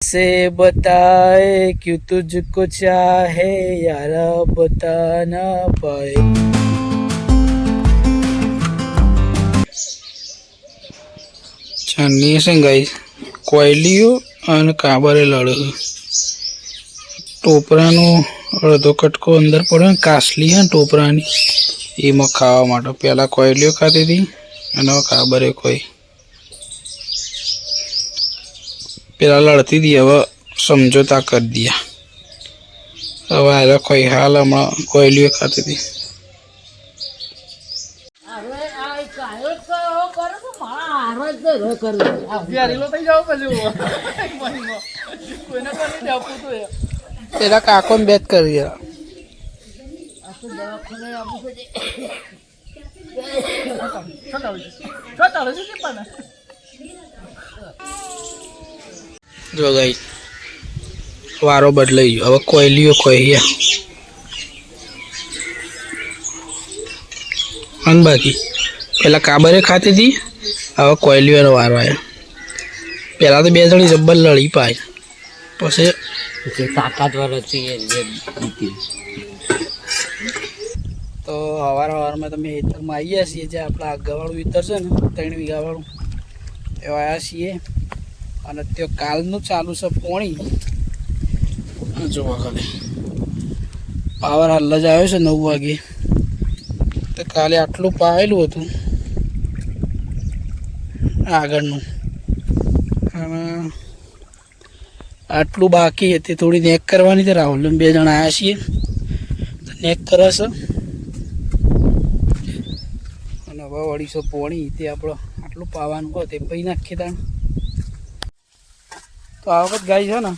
से बताए क्यों तुझको चाहे यारा बता ना पाए ચાંદની છે ગાઈ કોયલીઓ અને કાબરે લડે ટોપરાનો અડધો કટકો અંદર પડ્યો ને કાસલી હે ને ટોપરાની એમાં ખાવા માટે પહેલાં કોયલીઓ ખાતી હતી અને હવે કાબરે કોઈ પેલા લડતી હતી હવે સમજોતા કરી દયા. હવે આ કોઈ હાલ હમણાં કોયલીઓ ખાતી હતી. પેલા કાકો ને બેત કરી જો ગઈ વારો બદલાઈ ગયો. હવે કોયલીઓ કોઈયા અને બાકી પેલા કાબરે ખાતી હતી હવે કોયલીઓનો વારો આવ્યો પેલા તો બે જણી જબ્બર લડી પાય. પછી તાકાતવર હતી એ જે જીતી. તો સવાર સવારમાં તમે હેતરમાં આવી ગયા છીએ જે આપણા આગળવાળું વિતર છે ને ત્રણ વીઘાવાળું એવા આવ્યા છીએ. અને તે કાલનું ચાલુ છે પોણી. જોવા ખાલી પાવર હાલ જ આવ્યો છે નવ વાગે. તો કાલે આટલું પાયેલું હતું. આગળનું. અને આટલું બાકી હતી. થોડી નેક કરવાની છે રાહુલ. બે જણા આવ્યા છીએ. તો નેક કરે છે. અને હવે અઢીસો પોણી. તે આપણો આટલું પાવાનું કહો તે પૈ નાખીએ તાણ. તો આ વખત ગાય છે ને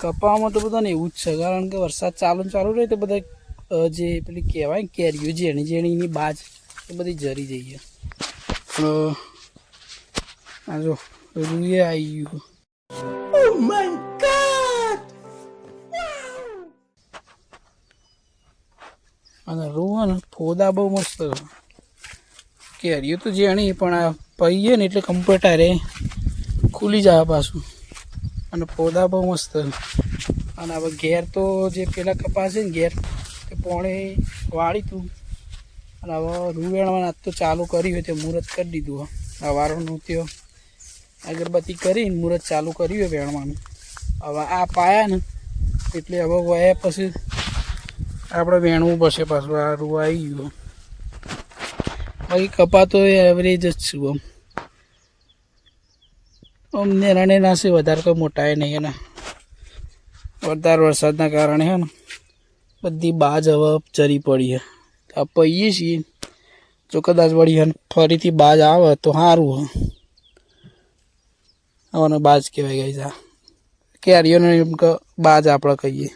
કપાવામાં તો બધાને એવું જ છે કારણ કે વરસાદ ચાલુ ચાલુ રહે તો બધા જે પેલી કહેવાય ને કેરીઓ જેણી જેણીની બાજ એ બધી જરી જઈએ. આ જો રૂએ આવી ગયું. અને રૂ ને ફોદા બહુ મસ્ત છે. કેરીઓ તો જેણી પણ આ પહીએ ને એટલે કમ્પ્યુટર રે ખુલી જાય પાછું. અને ફોદા બહુ મસ્ત. અને હવે ઘેર તો જે પેલા કપાસ છે ને ઘેર, તે પોણે વાળી તું અને હવે રૂવેણમાં આજ તો ચાલુ કર્યું તે મુહૂર્ત કરી દીધું આ સવારનું ત્યો અગરબત્તી કરીને મુહૂર્ત ચાલુ કર્યું હોય વેણવાનું. હવે આ પાયા ને, એટલે હવે વયા પછી આપણે વેણવું પડશે પાછું. આ રૂ આવી ગયું. બાકી કપા તો એવરેજ જ છું આમ. આમ ના છે વધારે કોઈ મોટા નહીં એના વધારે વરસાદના કારણે હે ને બધી બાજ હવે ચરી પડી છે આ પહીએ છીએ. જો કદાચ વળી હે ફરીથી બાજ આવે તો સારું હે. હવે બાજ કહેવાય ગઈ છે કેરીઓને એમ કે બાજ આપણે કહીએ.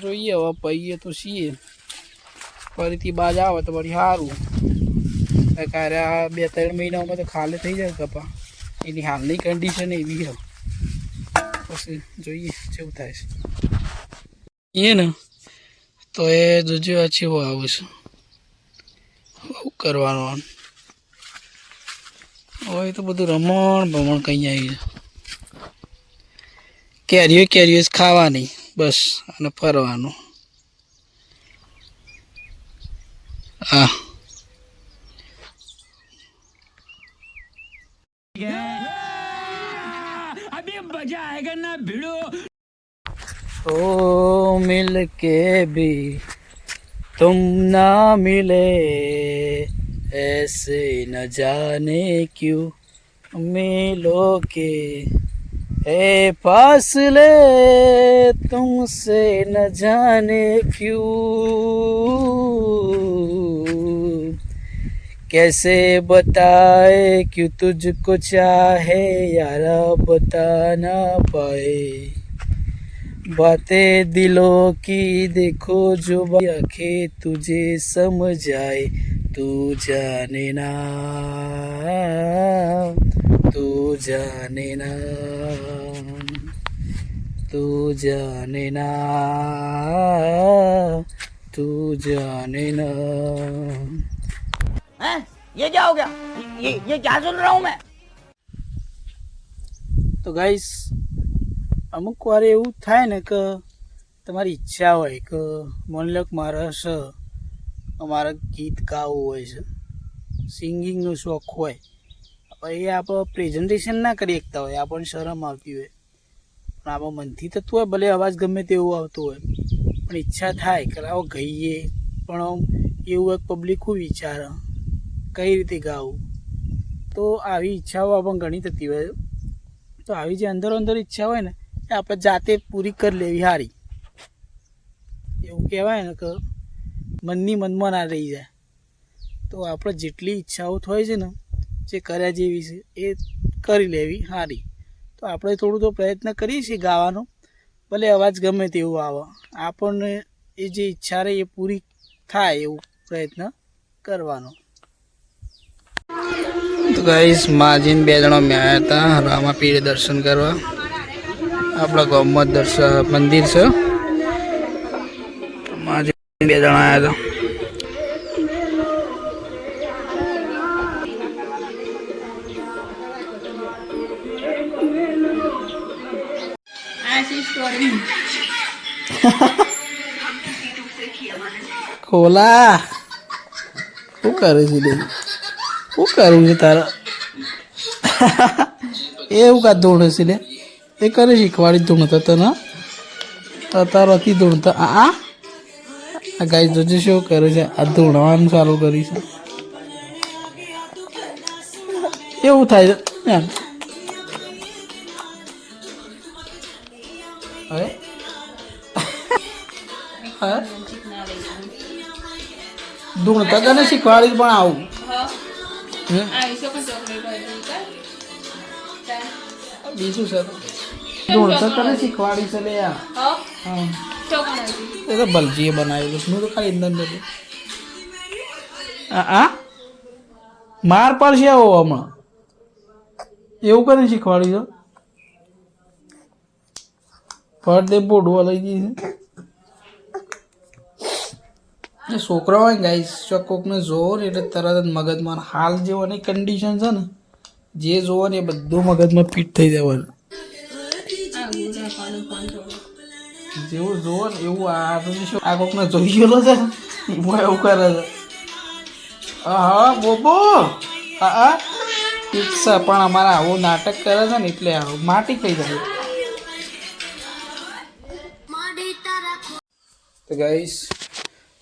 જોઈએ હવે પહીએ તો છીએ. ફરીથી બાજ આવે તો વળી સારું કારે આ બે ત્રણ મહિનામાં તો ખાલી થઈ જાય કપા. એની હાલની કન્ડિશન એવી છે. પછી જોઈએ કેવું થાય છે. એ ને, તો એ જોજો આ ચેવો આવે છે. બહુ કરવાનું હોય તો બધું રમણ ભમણ કંઈ આવી કેરીઓ કેરીઓ ખાવાની, બસ, અને ફરવાનું. હા. ओ मिल के भी तुम ना मिले, ऐसे न जाने क्यों मिलो के? है फासले तुमसे न जाने क्यों? कैसे बताए क्यों तुझको चाहे यारा बता ना पाए। बातें दिलों की देखो जो आँखें तुझे समझाए। तू जाने ना, तू जाने ना, तू जाने ना, तू जाने ना। हैं ये क्या हो गया ये ये क्या सुन रहा हूँ मैं તો ગાઈસ અમુક વાર એવું થાય ને કે તમારી ઈચ્છા હોય કે મને લોક મારે છે અમારે ગીત ગાવું હોય છે સિંગિંગનો શોખ હોય હવે એ આપણે પ્રેઝન્ટેશન ના કરી શકતા હોય આપણને શરમ આવતી હોય પણ આપણા મનથી થતું હોય ભલે અવાજ ગમે તેવું આવતો હોય પણ ઈચ્છા થાય કે આવો ગઈએ પણ આમ એવું એક પબ્લિક શું વિચારે કઈ રીતે ગાવું? તો આવી ઈચ્છાઓ પણ ઘણી થતી હોય. તો આવી જે અંદરો અંદર ઈચ્છા હોય ને, એ આપણે જાતે પૂરી કરી લેવી સારી એવું કહેવાય ને કે મનની મનમાં ના રહી જાય. તો આપણે જેટલી ઈચ્છાઓ થાય છે ને, જે કર્યા જેવી છે, એ કરી લેવી સારી તો આપણે થોડું તો પ્રયત્ન કરીએ છીએ ગાવાનો, ભલે અવાજ ગમે તેવું આવે. આપણને એ જે ઈચ્છા રહે એ પૂરી થાય એવું પ્રયત્ન કરવાનો. ગાઈસ માજીન બે જણા મેં આવ્યા હતા રામાપીરે દર્શન કરવા. આપણા ગામમાં દર્શન, મંદિર છે. માજીન બે જણા આવ્યા હતા. ખોલા. શું કરે છે શું કરવું છે તારા? એવું કાં ધોણ છે લે એ કરે શીખવાડી ધૂણતા તને. તારાથી ધૂણતા આ આ? ગાય જોજે શું કરે છે, આ ધૂણવાનું ચાલુ કરી છે. એવું થાય છે હા ધૂણતા તને શીખવાડી પણ આવું. બીજું સર ધૂણતા તને શીખવાડી છે લે આ હા એ તો બલજીએ બનાવેલું છે. હું તો ખાલી ઇંધન બધું આ આ માર પડશે આવો હમણાં એવું કરીને શીખવાડી દો ફરતે બોડવા લઈ જઈ છે છોકરા હોય ગાઈસ કોકને જોવો ને એટલે તરત જ મગજમાં હાલ જેવાની કન્ડિશન છે ને, જે જોવો ને એ બધું મગજમાં ફિટ થઈ જવાનું. જેવું જોવો ને એવું આ શું આ કોકને જોઈ ગયેલો છે એમાં એવું કરે છે. હા, બોબો! હા હા છે, પણ અમારા આવું નાટક કરે છે ને એટલે આવું માટી થઈ જાય. તો ગાઈસ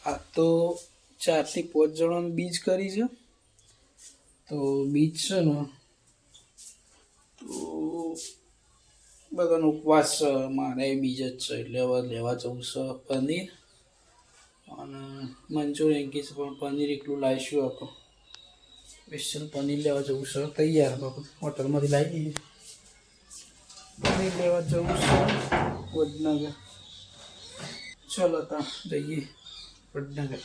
આ તો ચારથી પાંચ જણાનું બીજ કરી છે. તો બીજ છે ને, તો બધાનો ઉપવાસ છે, મારે બીજ જ છે એટલે હવે લેવા જવું છે પનીર. અને મંચુરિયન કીસ પણ પનીર એકલું લાવીશું આપણે. સ્પેશિયલ પનીર લેવા જવું છે, તૈયાર હોટલમાંથી લાવી દઈએ. પનીર લેવા જવું છે, વડનગર. ચલો ત્યાં જઈએ. વડનગર.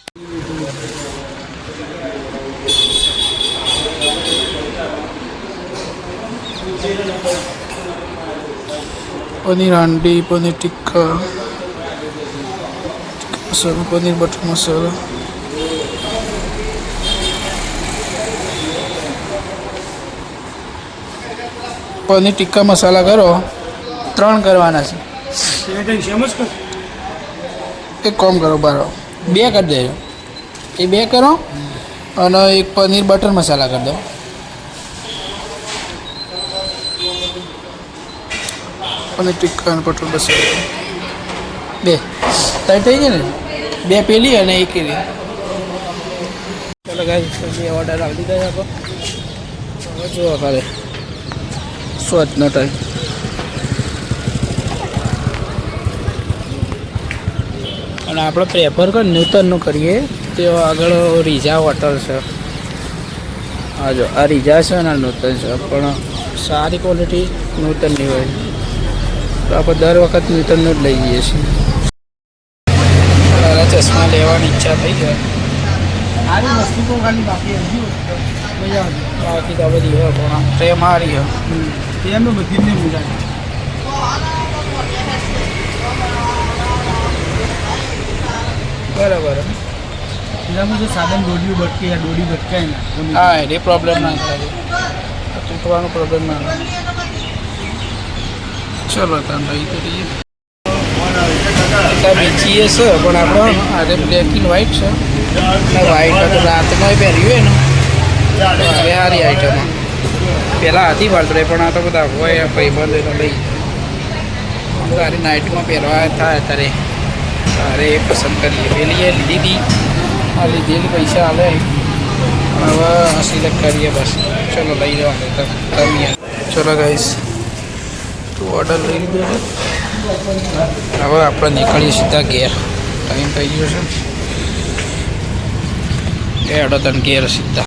પનીર હાંડી પનીર ટિક્કા મસાલો પનીર બટર મસાલા. પનીર ટિક્કા મસાલા કરો ત્રણ કરવાના છે. એક કામ કરો બારો. બે કરી દેજો એ બે કરો અને એક પનીર બટર મસાલા કરી દો. પનીર ટિક્કા અને બટર મસાલા બે. ત્રણ થઈ જાય ને? બે પેલી અને એક એવી. ચાલો ગાય બે ઓર્ડર આપી દીધા છે આપણે હવે જોવા કરે સ્વચ્છનો ટાઈમ અને આપણે પ્રેફર કર નૂતનનું કરીએ. તો આગળ રીઝા હોટલ છે. હા જો આ રીઝા છે અને નૂતન છે પણ સારી ક્વોલિટી નૂતનની હોય. તો આપણે દર વખત નૂતનનું જ લઈ જઈએ છીએ. ચશ્મા લેવાની ઈચ્છા થઈ જાય સારી વસ્તુ તો ખાલી બાકી હજી બાકી તો બધી હોય પણ પ્રેમ હારી હોય. એ બધી જ નહીં મજા આવે બરાબર. પેલામાં જો સાધન દોડ્યું ભટકે યા દોડી ભટકાય ના હા એ પ્રોબ્લેમ ના થાય. તૂટવાનો પ્રોબ્લેમ ના થાય. ચલો તાન લઈ તો લઈએ છે પણ આપણે અરે બ્લેક એન્ડ વ્હાઈટ છે. વ્હાઈટ તો રાતમાં પહેર્યું હોય ને હવે સારી આઈટમ પહેલાં હતી વાળતરે પણ આ તો બધા હોય ભાઈબંધ લઈ. નાઇટમાં પહેરવા થાય ત્યારે એ પસંદ કરીએ લીધેલી લીધી આ લીધેલી પૈસા હાલે હવે સિલેક્ટ કરીએ બસ. ચલો લઈ જવાનું તો કરીએ ચલો ગાઈસ તું ઓર્ડર લઈ લીધો હવે આપણે નીકળીએ સીધા ઘેર. ટાઈમ થઈ ગયો છે. એ અડો ગેર ઘેર સીધા.